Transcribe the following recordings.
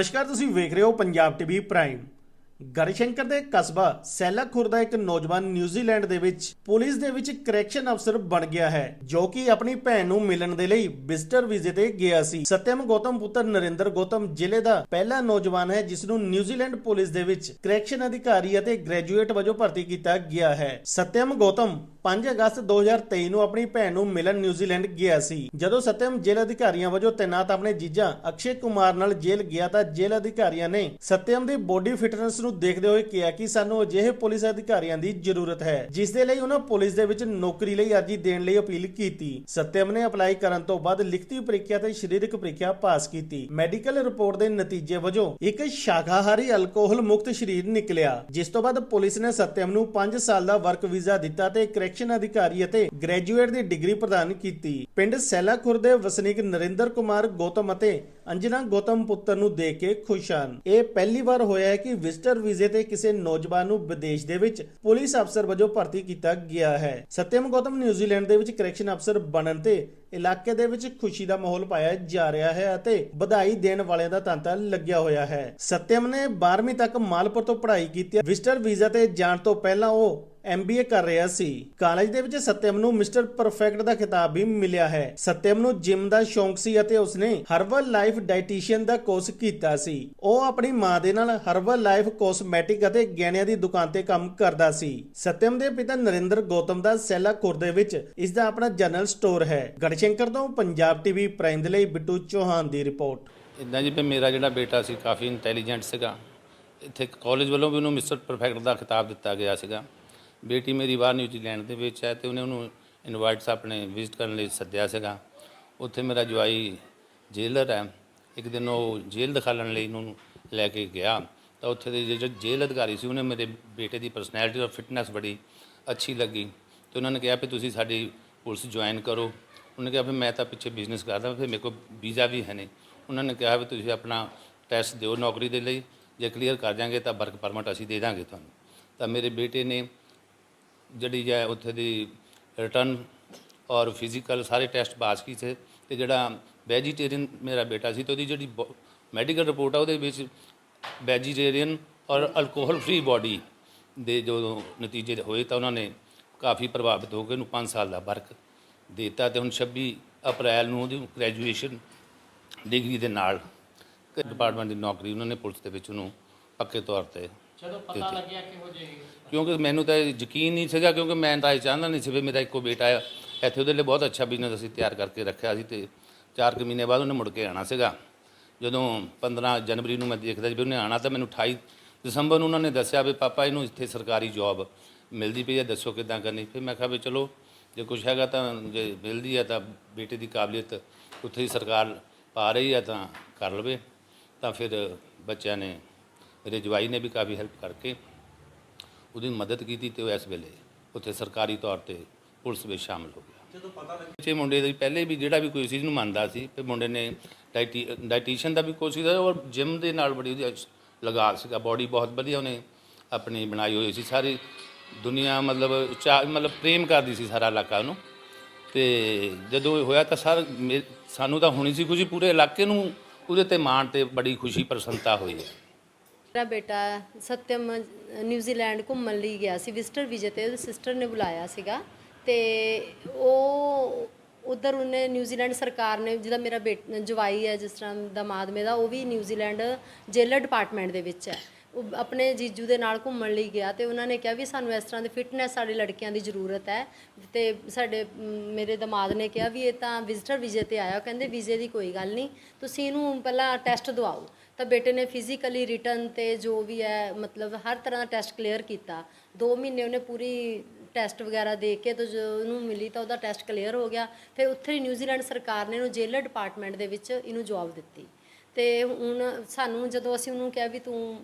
ਨਮਸਕਾਰ, ਤੁਸੀਂ ਵੇਖ ਰਹੇ ਹੋ ਪੰਜਾਬ ਟੀਵੀ ਪ੍ਰਾਈਮ। ਗੜਸ਼ੰਕਰ ਦੇ ਕਸਬਾ ਸੈਲਾ ਖੁਰਦਾ ਇੱਕ ਨੌਜਵਾਨ ਨਿਊਜ਼ੀਲੈਂਡ ਦੇ ਵਿੱਚ ਪੁਲਿਸ ਦੇ ਵਿੱਚ ਕਰੈਕਸ਼ਨ ਅਫਸਰ ਬਣ ਗਿਆ ਹੈ, ਜੋ ਕਿ ਆਪਣੀ ਭੈਣ ਨੂੰ ਮਿਲਣ ਦੇ ਲਈ ਵਿਜ਼ਟਰ ਵੀਜ਼ੇ ਤੇ ਗਿਆ ਸੀ। ਸਤਿਅਮ ਗੌਤਮ ਪੁੱਤਰ ਨਰਿੰਦਰ ਗੌਤਮ ਜ਼ਿਲ੍ਹੇ ਦਾ ਪਹਿਲਾ ਨੌਜਵਾਨ ਹੈ, ਜਿਸ ਨੂੰ ਨਿਊਜ਼ੀਲੈਂਡ ਪੁਲਿਸ ਦੇ ਵਿੱਚ ਕਰੈਕਸ਼ਨ ਅਧਿਕਾਰੀ ਅਤੇ ਗ੍ਰੈਜੂਏਟ ਵਜੋਂ ਭਰਤੀ ਕੀਤਾ ਗਿਆ ਹੈ। ਸਤਿਅਮ ਗੌਤਮ 5 ਅਗਸਤ 2023 ਨੂੰ ਆਪਣੀ ਭੈਣ ਨੂੰ ਮਿਲਣ ਨਿਊਜ਼ੀਲੈਂਡ ਗਿਆ ਸੀ। ਜਦੋਂ ਸਤਿਅਮ ਜੇਲ੍ਹ ਅਧਿਕਾਰੀਆਂ ਵਜੋਂ ਤੈਨਾਤ ਆਪਣੇ ਜੀਜਾ ਅਕਸ਼ੇ ਕੁਮਾਰ ਨਾਲ ਜੇਲ੍ਹ ਗਿਆ ਤਾਂ ਜੇਲ੍ਹ ਅਧਿਕਾਰੀਆਂ ਨੇ ਸਤਿਅਮ ਦੀ ਬੋਡੀ ਫਿਟਨੈਸ ਨੂੰ ਦੇਖਦੇ ਹੋਏ ਕਿਹਾ ਕਿ ਸਾਨੂੰ ਅਜਿਹੇ ਪੁਲਿਸ ਅਧਿਕਾਰੀਆਂ ਦੀ ਜ਼ਰੂਰਤ ਹੈ, ਜਿਸ ਦੇ ਲਈ ਉਹਨਾਂ ਪੁਲਿਸ ਦੇ ਵਿੱਚ ਨੌਕਰੀ ਲਈ ਅਰਜ਼ੀ ਦੇਣ ਲਈ ਅਪੀਲ ਕੀਤੀ। ਸਤਿਅਮ ਨੇ ਅਪਲਾਈ ਕਰਨ ਤੋਂ ਬਾਅਦ ਲਿਖਤੀ ਪ੍ਰੀਖਿਆ ਤੇ ਸਰੀਰਕ ਪ੍ਰੀਖਿਆ ਪਾਸ ਕੀਤੀ। ਮੈਡੀਕਲ ਰਿਪੋਰਟ ਦੇ ਨਤੀਜੇ ਵਜੋਂ ਇੱਕ ਸ਼ਾਕਾਹਾਰੀ ਅਲਕੋਹਲ ਮੁਕਤ ਸਰੀਰ ਨਿਕਲਿਆ, ਜਿਸ ਤੋਂ ਬਾਅਦ ਪੁਲਿਸ ਨੇ ਸਤਿਅਮ ਨੂੰ 5 ਸਾਲ ਦਾ ਵਰਕ ਵੀਜ਼ਾ ਦਿੱਤਾ ਤੇ ਕਰੈਕਸ਼ਨ ਅਧਿਕਾਰੀ ਅਤੇ ਗ੍ਰੈਜੂਏਟ ਦੀ ਡਿਗਰੀ ਪ੍ਰਦਾਨ ਕੀਤੀ। ਪਿੰਡ ਸੈਲਾ ਦੇ ਵਸਨੀਕ ਨਰਿੰਦਰ ਕੁਮਾਰ ਗੌਤਮ ਅਤੇ ਅੰਜਨਾ ਗੌਤਮ ਪੁੱਤਰ ਨੂੰ ਦੇਖ ਕੇ ਖੁਸ਼ ਹਨ। ਇਹ ਪਹਿਲੀ ਵਾਰ ਹੋਇਆ ਹੈ ਕਿ ਵਿਜ਼ਟਰ ਵੀਜ਼ੇ ਤੇ ਕਿਸੇ ਨੌਜਵਾਨ ਨੂੰ ਵਿਦੇਸ਼ ਦੇ ਵਿੱਚ ਪੁਲਿਸ ਅਫਸਰ ਵਜੋਂ ਭਰਤੀ ਕੀਤਾ ਗਿਆ ਹੈ। ਸਤਿਅਮ ਗੌਤਮ ਨਿਊਜ਼ੀਲੈਂਡ ਦੇ ਵਿੱਚ ਕਰੈਕਸ਼ਨ ਅਫਸਰ ਬਣਨ ਤੇ ਇਲਾਕੇ ਦੇ ਵਿੱਚ ਖੁਸ਼ੀ ਦਾ ਮਾਹੌਲ ਪਾਇਆ ਜਾ ਰਿਹਾ ਹੈ ਅਤੇ ਵਧਾਈ ਦੇਣ ਵਾਲਿਆਂ ਦਾ ਤਾਂਤਾ ਲੱਗਿਆ ਹੋਇਆ ਹੈ। ਸਤਿਅਮ ਨੇ 12ਵੀਂ ਤੱਕ ਮਾਲਪੁਰ ਤੋਂ ਪੜ੍ਹਾਈ ਕੀਤੀ ਹੈ। ਵਿਜ਼ਟਰ ਵੀਜ਼ਾ ਤੇ ਜਾਣ ਤੋਂ ਪਹਿਲਾਂ ਉਹ ਐਮਬੀਏ ਕਰ ਰਿਹਾ ਸੀ। ਕਾਲਜ ਦੇ ਵਿੱਚ ਸਤਿਅਮ ਨੂੰ ਮਿਸਟਰ ਪਰਫੈਕਟ ਦਾ ਖਿਤਾਬ ਵੀ ਮਿਲਿਆ ਹੈ। ਸਤਿਅਮ ਨੂੰ ਜਿਮ ਦਾ ਸ਼ੌਂਕ ਸੀ ਅਤੇ ਉਸਨੇ ਹਰਬਲ ਲਾਈਫ ਡਾਈਟੀਸ਼ੀਅਨ ਦਾ ਕੋਰਸ ਕੀਤਾ ਸੀ। ਉਹ ਆਪਣੀ ਮਾਂ ਦੇ ਨਾਲ ਹਰਬਲ ਲਾਈਫ ਕੋਸਮੈਟਿਕ ਅਤੇ ਗਹਿਣਿਆਂ ਦੀ ਦੁਕਾਨ ਤੇ ਕੰਮ ਕਰਦਾ ਸੀ। ਸਤਿਅਮ ਦੇ ਪਿਤਾ ਨਰਿੰਦਰ ਗੌਤਮ ਦਾ ਸੈਲਾ ਖੁਰਦੇ ਵਿੱਚ ਇਸ ਦਾ ਆਪਣਾ ਜਨਰਲ ਸਟੋਰ ਹੈ। ਗੜਸ਼ੰਕਰ ਤੋਂ ਪੰਜਾਬ ਟੀਵੀ ਪ੍ਰਾਈਮ ਦੇ ਲਈ ਬਿੱਟੂ ਚੌਹਾਨ ਦੀ ਰਿਪੋਰਟ। ਇਦਾਂ ਜੀ ਮੇਰਾ ਜਿਹੜਾ ਬੇਟਾ ਸੀ, ਕਾਫੀ ਇੰਟੈਲੀਜੈਂਟ ਸੀਗਾ। ਇੱਥੇ ਕਾਲਜ ਵੱਲੋਂ ਵੀ ਉਹਨੂੰ ਮਿਸਟਰ ਪਰਫੈਕਟ ਦਾ ਖਿਤਾਬ ਦਿੱਤਾ ਗਿਆ ਸੀਗਾ। ਬੇਟੀ ਮੇਰੀ ਬਾਹਰ ਨਿਊਜ਼ੀਲੈਂਡ ਦੇ ਵਿੱਚ ਹੈ ਤੇ ਉਹਨੇ ਉਹਨੂੰ ਇਨਵਾਈਟਸ ਆਪਣੇ ਵਿਜ਼ਿਟ ਕਰਨ ਲਈ ਸੱਦਿਆ ਸੀਗਾ। ਉੱਥੇ ਮੇਰਾ ਜਵਾਈ ਜੇਲਰ ਹੈ। ਇੱਕ ਦਿਨ ਉਹ ਜੇਲ੍ਹ ਦਿਖਾਲਣ ਲਈ ਉਹਨੂੰ ਲੈ ਕੇ ਗਿਆ। ਤਾਂ ਉੱਥੇ ਦੇ ਜਿਹੜੇ ਜੇਲ੍ਹ ਅਧਿਕਾਰੀ ਸੀ, ਉਹਨੇ ਮੇਰੇ ਬੇਟੇ ਦੀ ਪਰਸਨੈਲਿਟੀ ਔਰ ਫਿਟਨੈਸ ਬੜੀ ਅੱਛੀ ਲੱਗੀ। ਤੇ ਉਹਨਾਂ ਨੇ ਕਿਹਾ ਵੀ ਤੁਸੀਂ ਸਾਡੀ ਪੁਲਿਸ ਜੁਆਇਨ ਕਰੋ। ਉਹਨੇ ਕਿਹਾ ਵੀ ਮੈਂ ਤਾਂ ਪਿੱਛੇ ਬਿਜ਼ਨਸ ਕਰਦਾ ਫਿਰ ਮੇਰੇ ਕੋਲ ਵੀਜ਼ਾ ਵੀ ਹੈ ਨਹੀਂ। ਉਹਨਾਂ ਨੇ ਕਿਹਾ ਵੀ ਤੁਸੀਂ ਆਪਣਾ ਟੈਸਟ ਦਿਓ ਨੌਕਰੀ ਦੇ ਲਈ। ਜੇ ਕਲੀਅਰ ਕਰ ਜਾਗੇ ਤਾਂ ਵਰਕ ਪਰਮਿਟ ਅਸੀਂ ਦੇ ਦਾਂਗੇ ਤੁਹਾਨੂੰ। ਤਾਂ ਮੇਰੇ ਬੇਟੇ ਨੇ ਜਿਹੜੀ ਹੈ ਉੱਥੇ ਦੀ ਰਿਟਰਨ ਔਰ ਫਿਜ਼ੀਕਲ ਸਾਰੇ ਟੈਸਟ ਪਾਸ ਕੀਤੇ ਤੇ ਜਿਹੜਾ ਵੈਜੀਟੇਰੀਅਨ ਮੇਰਾ ਬੇਟਾ ਸੀ ਤੇ ਉਹਦੀ ਜਿਹੜੀ ਮੈਡੀਕਲ ਰਿਪੋਰਟ ਆ ਉਹਦੇ ਵਿੱਚ ਵੈਜੀਟੇਰੀਅਨ ਔਰ ਅਲਕੋਹਲ ਫ੍ਰੀ ਬਾਡੀ ਦੇ ਜੋ ਨਤੀਜੇ ਹੋਏ ਤਾਂ ਉਹਨਾਂ ਨੇ ਕਾਫੀ ਪ੍ਰਭਾਵਿਤ ਹੋ ਕੇ ਉਹਨੂੰ 5 ਸਾਲ ਦਾ ਵਰਕ ਦਿੱਤਾ ਤੇ ਹੁਣ 26 ਅਪ੍ਰੈਲ ਨੂੰ ਉਹਦੀ ਗ੍ਰੈਜੂਏਸ਼ਨ ਡਿਗਰੀ ਦੇ ਨਾਲ ਡਿਪਾਰਟਮੈਂਟ ਦੀ ਨੌਕਰੀ ਉਹਨਾਂ ਨੇ ਪੁਲਿਸ ਦੇ ਵਿੱਚ ਉਹਨੂੰ ਪੱਕੇ ਤੌਰ ਤੇ ਜਦੋਂ ਪਤਾ ਲੱਗਿਆ ਕਿ ਹੋ ਜਾਏਗੀ। ਕਿਉਂਕਿ ਮੈਨੂੰ ਤਾਂ ਇਹ ਯਕੀਨ ਨਹੀਂ ਸੀਗਾ ਕਿਉਂਕਿ ਮੈਂ ਤਾਂ ਇਹ ਚਾਹੁੰਦਾ ਨਹੀਂ ਸੀ ਵੀ ਮੇਰਾ ਇੱਕੋ ਬੇਟਾ ਆ। ਇੱਥੇ ਉਹਦੇ ਲਈ ਬਹੁਤ ਅੱਛਾ ਬਿਜ਼ਨਸ ਅਸੀਂ ਤਿਆਰ ਕਰਕੇ ਰੱਖਿਆ ਸੀ ਤੇ 4 ਕੁ ਮਹੀਨੇ ਬਾਅਦ ਉਹਨੇ ਮੁੜ ਕੇ ਆਣਾ ਸੀਗਾ। ਜਦੋਂ 15 ਜਨਵਰੀ ਨੂੰ ਮੈਂ ਦੇਖਦਾ ਸੀ ਵੀ ਉਹਨੇ ਆਣਾ ਤਾਂ ਮੈਨੂੰ 28 ਦਸੰਬਰ ਨੂੰ ਉਹਨਾਂ ਨੇ ਦੱਸਿਆ ਵੀ ਪਾਪਾ ਇਹਨੂੰ ਇੱਥੇ ਸਰਕਾਰੀ ਜੌਬ ਮਿਲਦੀ ਪਈ ਹੈ ਦੱਸੋ ਕਿੱਦਾਂ ਕਰਨੀ। ਫਿਰ ਮੈਂ ਕਿਹਾ ਵੀ ਚਲੋ ਜੇ ਕੁਛ ਹੈਗਾ ਤਾਂ ਜੇ ਮਿਲਦੀ ਹੈ ਤਾਂ ਬੇਟੇ ਦੀ ਕਾਬਲੀਅਤ ਉੱਥੇ ਹੀ ਸਰਕਾਰ ਪਾ ਰਹੀ ਹੈ ਤਾਂ ਕਰ ਲਵੇ। ਤਾਂ ਫਿਰ ਬੱਚਿਆਂ ਨੇ ਮੇਰੇ ਜਵਾਈ ਨੇ ਵੀ ਕਾਫੀ ਹੈਲਪ ਕਰਕੇ ਉਹਦੀ ਮਦਦ ਕੀਤੀ ਤੇ ਉਹ ਇਸ ਵੇਲੇ ਉੱਥੇ ਸਰਕਾਰੀ ਤੌਰ ਤੇ ਪੁਲਿਸ ਵਿੱਚ ਸ਼ਾਮਲ ਹੋ ਗਿਆ। ਜਦੋਂ ਪਤਾ ਲੱਗਿਆ ਮੁੰਡੇ ਦੀ ਪਹਿਲੇ ਵੀ ਜਿਹੜਾ ਵੀ ਕੋਈ ਚੀਜ਼ ਨੂੰ ਮੰਨਦਾ ਸੀ ਤੇ ਮੁੰਡੇ ਨੇ ਡਾਈਟੀ ਡਾਈਟੀਸ਼ੀਅਨ ਦਾ ਵੀ ਕੋਰਸ ਕੀਤਾ ਔਰ ਜਿਮ ਦੇ ਨਾਲ ਬੜੀ ਉਹਦੀ ਲਗਾਅ ਸੀਗਾ ਬਾਡੀ ਬਹੁਤ ਵਧੀਆ ਉਹਨੇ ਆਪਣੀ ਬਣਾਈ ਹੋਈ ਸੀ ਸਾਰੀ ਦੁਨੀਆ ਮਤਲਬ ਮਤਲਬ ਪ੍ਰੇਮ ਕਰਦੀ ਸੀ ਸਾਰਾ ਇਲਾਕਾ ਉਹਨੂੰ। ਤੇ ਜਦੋਂ ਹੋਇਆ ਤਾਂ ਸਰ ਸਾਨੂੰ ਤਾਂ ਹੋਣੀ ਸੀ ਖੁਸ਼ੀ ਪੂਰੇ ਇਲਾਕੇ ਨੂੰ ਉਹਦੇ ਤੇ ਮਾਣ ਤੇ ਬੜੀ ਖੁਸ਼ੀ ਪ੍ਰਸੰਨਤਾ ਹੋਈ ਹੈ। ਮੇਰਾ ਬੇਟਾ ਸਤਿਅਮ ਨਿਊਜ਼ੀਲੈਂਡ ਘੁੰਮਣ ਲਈ ਗਿਆ ਸੀ, ਵਿਜ਼ਟਰ ਵੀਜ਼ੇ ਤੇ ਉਹਦੀ ਸਿਸਟਰ ਨੇ ਬੁਲਾਇਆ ਸੀਗਾ ਤੇ ਉਹ ਉਧਰ ਉਹਨੇ ਨਿਊਜ਼ੀਲੈਂਡ ਸਰਕਾਰ ਨੇ, ਜਿਹਦਾ ਮੇਰਾ ਬੇਟ, ਜਵਾਈ ਹੈ ਜਿਸ ਤਰ੍ਹਾਂ ਦਮਾਦ ਮੇਰਾ ਉਹ ਵੀ ਨਿਊਜ਼ੀਲੈਂਡ ਜੇਲਰ ਡਿਪਾਰਟਮੈਂਟ ਦੇ ਵਿੱਚ ਹੈ। ਉਹ ਆਪਣੇ ਜੀਜੂ ਦੇ ਨਾਲ ਘੁੰਮਣ ਲਈ ਗਿਆ ਤੇ ਉਹਨਾਂ ਨੇ ਕਿਹਾ ਵੀ ਸਾਨੂੰ ਇਸ ਤਰ੍ਹਾਂ ਦੇ ਫਿਟਨੈਸ ਸਾਡੇ ਲੜਕਿਆਂ ਦੀ ਜ਼ਰੂਰਤ ਹੈ ਤੇ ਸਾਡੇ ਮੇਰੇ ਦਮਾਦ ਨੇ ਕਿਹਾ ਵੀ ਇਹ ਤਾਂ ਵਿਜ਼ਟਰ ਵੀਜ਼ੇ ਤੇ ਆਇਆ ਕਹਿੰਦੇ ਵੀਜ਼ੇ ਦੀ ਕੋਈ ਗੱਲ ਨਹੀਂ, ਤੁਸੀਂ ਇਹਨੂੰ ਪਹਿਲਾਂ ਟੈਸਟ ਦਵਾਓ। ਤਾਂ ਬੇਟੇ ਨੇ ਫਿਜ਼ੀਕਲੀ ਰਿਟਰਨ ਤੇ ਜੋ ਵੀ ਹੈ, ਮਤਲਬ ਹਰ ਤਰ੍ਹਾਂ ਦਾ ਟੈਸਟ ਕਲੀਅਰ ਕੀਤਾ। 2 ਮਹੀਨੇ ਉਹਨੇ ਪੂਰੀ ਟੈਸਟ ਵਗੈਰਾ ਦੇ ਕੇ ਤਾਂ ਜੋ ਉਹਨੂੰ ਮਿਲੀ ਤਾਂ ਉਹਦਾ ਟੈਸਟ ਕਲੀਅਰ ਹੋ ਗਿਆ। ਫਿਰ ਉੱਥੇ ਹੀ ਨਿਊਜ਼ੀਲੈਂਡ ਸਰਕਾਰ ਨੇ ਇਹਨੂੰ ਜੇਲਰ ਡਿਪਾਰਟਮੈਂਟ ਦੇ ਵਿੱਚ ਇਹਨੂੰ ਜੌਬ ਦਿੱਤੀ। ਤੇ ਹੁਣ ਸਾਨੂੰ ਜਦੋਂ ਅਸੀਂ ਉਹਨੂੰ ਕਿਹਾ ਵੀ ਤੂੰ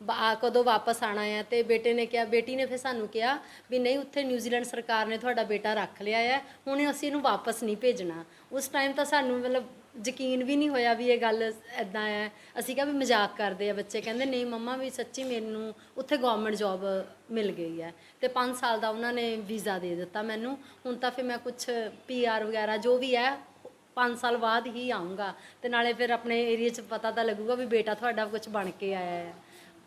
ਆ ਕਦੋਂ ਵਾਪਸ ਆਣਾ ਹੈ, ਤੇ ਬੇਟੇ ਨੇ ਕਿਹਾ, ਬੇਟੀ ਨੇ ਫਿਰ ਸਾਨੂੰ ਕਿਹਾ ਵੀ ਨਹੀਂ, ਉੱਥੇ ਨਿਊਜ਼ੀਲੈਂਡ ਸਰਕਾਰ ਨੇ ਤੁਹਾਡਾ ਬੇਟਾ ਰੱਖ ਲਿਆ ਹੈ, ਹੁਣ ਅਸੀਂ ਇਹਨੂੰ ਵਾਪਸ ਨਹੀਂ ਭੇਜਣਾ। ਉਸ ਟਾਈਮ ਤਾਂ ਸਾਨੂੰ ਮਤਲਬ ਯਕੀਨ ਵੀ ਨਹੀਂ ਹੋਇਆ ਵੀ ਇਹ ਗੱਲ ਐਦਾਂ ਹੈ। ਅਸੀਂ ਕਿਹਾ ਵੀ ਮਜ਼ਾਕ ਕਰਦੇ ਆ ਬੱਚੇ। ਕਹਿੰਦੇ, ਨਹੀਂ, ਮੰਮਾ ਵੀ ਸੱਚੀ ਮੈਨੂੰ ਉੱਥੇ ਗਵਰਨਮੈਂਟ ਜੌਬ ਮਿਲ ਗਈ ਹੈ ਤੇ 5 ਸਾਲ ਦਾ ਉਹਨਾਂ ਨੇ ਵੀਜ਼ਾ ਦੇ ਦਿੱਤਾ ਮੈਨੂੰ। ਹੁਣ ਤਾਂ ਫਿਰ ਮੈਂ ਕੁਝ ਪੀਆਰ ਵਗੈਰਾ ਜੋ ਵੀ ਹੈ 5 ਸਾਲ ਬਾਅਦ ਹੀ ਆਉਂਗਾ ਤੇ ਨਾਲੇ ਫਿਰ ਆਪਣੇ ਏਰੀਆ 'ਚ ਪਤਾ ਤਾਂ ਲੱਗੂਗਾ ਵੀ ਬੇਟਾ ਤੁਹਾਡਾ ਕੁਝ ਬਣ ਕੇ ਆਇਆ ਹੈ।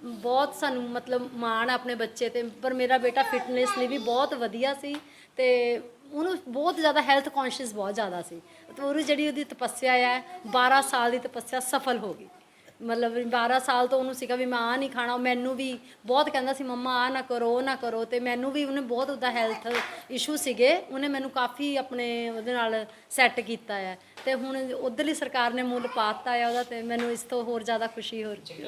ਬਹੁਤ ਸਾਨੂੰ ਮਤਲਬ ਮਾਣ ਆ ਆਪਣੇ ਬੱਚੇ ਤੇ, ਪਰ ਮੇਰਾ ਬੇਟਾ ਫਿਟਨੈਸ ਲਈ ਵੀ ਬਹੁਤ ਵਧੀਆ ਸੀ ਤੇ ਉਹਨੂੰ ਬਹੁਤ ਜ਼ਿਆਦਾ ਹੈਲਥ ਕੌਨਸ਼ੀਅਸ ਬਹੁਤ ਜ਼ਿਆਦਾ ਸੀ। ਤੇ ਉਹਦੀ ਜਿਹੜੀ ਉਹਦੀ ਤਪੱਸਿਆ ਹੈ 12 ਸਾਲ ਦੀ ਤਪੱਸਿਆ ਸਫਲ ਹੋ ਗਈ। ਮਤਲਬ ਵੀ 12 ਸਾਲ ਤੋਂ ਉਹਨੂੰ ਸੀਗਾ ਵੀ ਮੈਂ ਆ ਨਹੀਂ ਖਾਣਾ, ਉਹ ਮੈਨੂੰ ਵੀ ਬਹੁਤ ਕਹਿੰਦਾ ਸੀ, ਮੰਮਾ ਆ ਨਾ ਕਰੋ, ਉਹ ਨਾ ਕਰੋ। ਤੇ ਮੈਨੂੰ ਵੀ ਉਹਨੇ ਬਹੁਤ ਉਹਦਾ ਹੈਲਥ ਇਸ਼ੂ ਸੀਗੇ। ਉਹਨੇ ਮੈਨੂੰ ਕਾਫੀ ਆਪਣੇ ਉਹਦੇ ਨਾਲ ਸੈੱਟ ਕੀਤਾ ਹੈ ਤੇ ਹੁਣ ਉਧਰਲੀ ਸਰਕਾਰ ਨੇ ਮੁੱਲ ਪਾਤਾ ਹੈ ਉਹਦਾ ਤੇ ਮੈਨੂੰ ਇਸ ਤੋਂ ਹੋਰ ਜ਼ਿਆਦਾ ਖੁਸ਼ੀ ਹੋ ਰਹੀ ਹੈ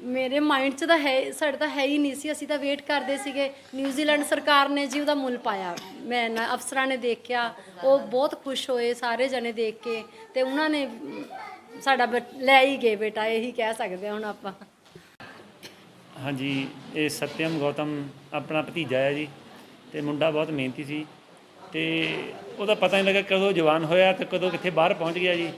ਮੇਰੇ ਮਾਈਂਡ 'ਚ ਤਾਂ ਹੈ, ਸਾਡੇ ਤਾਂ ਹੈ ਹੀ ਨਹੀਂ ਸੀ। ਅਸੀਂ ਤਾਂ ਵੇਟ ਕਰਦੇ ਸੀਗੇ। ਨਿਊਜ਼ੀਲੈਂਡ ਸਰਕਾਰ ਨੇ ਜੀ ਉਹਦਾ ਮੁੱਲ ਪਾਇਆ। ਮੈਂ ਨਾ ਅਫਸਰਾਂ ਨੇ ਦੇਖਿਆ। ਉਹ ਬਹੁਤ ਖੁਸ਼ ਹੋਏ ਸਾਰੇ ਜਣੇ ਦੇਖ ਕੇ। ਤੇ ਉਹਨਾਂ ਨੇ ਸਾਡਾ ਬਟ- ਲੈ ਹੀ ਗਏ ਬੇਟਾ, ਇਹੀ ਕਹਿ ਸਕਦੇ ਹਾਂ ਹੁਣ ਆਪਾਂ। ਹਾਂਜੀ, ਇਹ ਸਤਿਅਮ ਗੌਤਮ ਆਪਣਾ ਭਤੀਜਾ ਹੈ ਜੀ। ਤੇ ਮੁੰਡਾ ਬਹੁਤ ਮਿਹਨਤੀ ਸੀ। ਤੇ ਉਹਦਾ ਪਤਾ ਨਹੀਂ ਲੱਗਾ ਕਦੋਂ ਜਵਾਨ ਹੋਇਆ ਤੇ ਕਦੋਂ ਕਿੱਥੇ ਬਾਹਰ ਪਹੁੰਚ ਗਿਆ ਜੀ।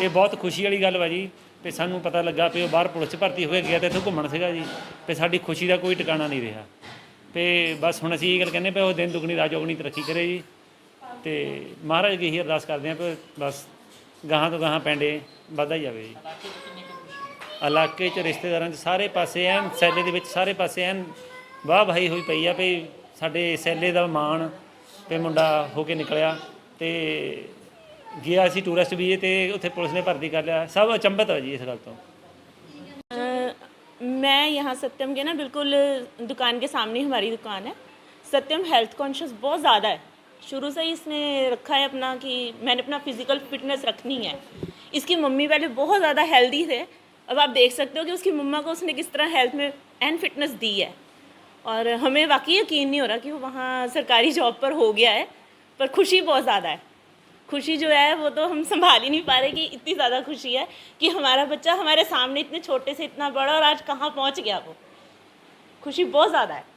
ਇਹ ਬਹੁਤ ਖੁਸ਼ੀ ਵਾਲੀ ਗੱਲ ਵਾ ਜੀ। ਤੇ ਸਾਨੂੰ ਪਤਾ ਲੱਗਾ ਵੀ ਉਹ ਬਾਹਰ ਪੁਲਿਸ 'ਚ ਭਰਤੀ ਹੋ ਕੇ ਗਿਆ ਤੇ ਇੱਥੇ ਘੁੰਮਣ ਸੀਗਾ ਜੀ ਤੇ ਸਾਡੀ ਖੁਸ਼ੀ ਦਾ ਕੋਈ ਟਿਕਾਣਾ ਨਹੀਂ ਰਿਹਾ। ਤੇ ਬਸ ਹੁਣ ਅਸੀਂ ਇਹ ਗੱਲ ਕਹਿੰਦੇ ਪਏ, ਉਹ ਦਿਨ ਦੁਗਣੀ ਰਾਤ ਚੌਗਣੀ ਤਰੱਕੀ ਕਰੇ ਜੀ। ਤੇ ਮਹਾਰਾਜ ਅੱਗੇ ਇਹੀ ਅਰਦਾਸ ਕਰਦੇ ਹਾਂ ਕਿ ਬਸ ਗਾਹਾਂ ਤੋਂ ਗਾਹਾਂ ਪੈਂਡੇ ਵੱਧਦਾ ਹੀ ਜਾਵੇ ਜੀ। ਇਲਾਕੇ 'ਚ ਰਿਸ਼ਤੇਦਾਰਾਂ 'ਚ ਸਾਰੇ ਪਾਸੇ ਐਨ, ਸੈਲੇ ਦੇ ਵਿੱਚ ਸਾਰੇ ਪਾਸੇ ਐਨ ਵਾਹ ਭਾਈ ਹੋਈ ਪਈ ਆ ਵੀ ਸਾਡੇ ਸੈਲੇ ਦਾ ਮਾਣ ਤੇ ਮੁੰਡਾ ਹੋ ਕੇ ਨਿਕਲਿਆ ਤੇ ਗਿਆ ਸੀ ਟੂਰਿਸਟ ਵੀਜ਼ੇ ਤੇ ਉੱਥੇ ਪੁਲਿਸ ਨੇ ਭਰਤੀ ਕਰ ਲਿਆ ਸਭ ਅਚੰਭਤ ਹੋ ਜੀ ਇਸ ਗੱਲ ਤੋਂ अ, मैं यहाँ सत्यम के ना बिल्कुल दुकान के सामने ही हमारी दुकान है सत्यम हेल्थ कॉन्शियस बहुत ज़्यादा है शुरू से ही इसने रखा है अपना कि मैंने अपना फिजिकल फिटनेस रखनी है इसकी मम्मी पहले बहुत ज़्यादा हेल्दी थे अब आप देख सकते हो कि उसकी मम्मा को उसने किस तरह हेल्थ में एंड फिटनेस दी है और हमें वाकई यकीन नहीं हो रहा कि वो वहाँ सरकारी जॉब पर हो गया है पर खुशी बहुत ज़्यादा है खुशी जो है वो तो हम संभाल ही नहीं पा रहे कि इतनी ज़्यादा खुशी है कि हमारा बच्चा हमारे सामने इतने छोटे से इतना बड़ा और आज कहाँ पहुँच गया वो खुशी बहुत ज़्यादा है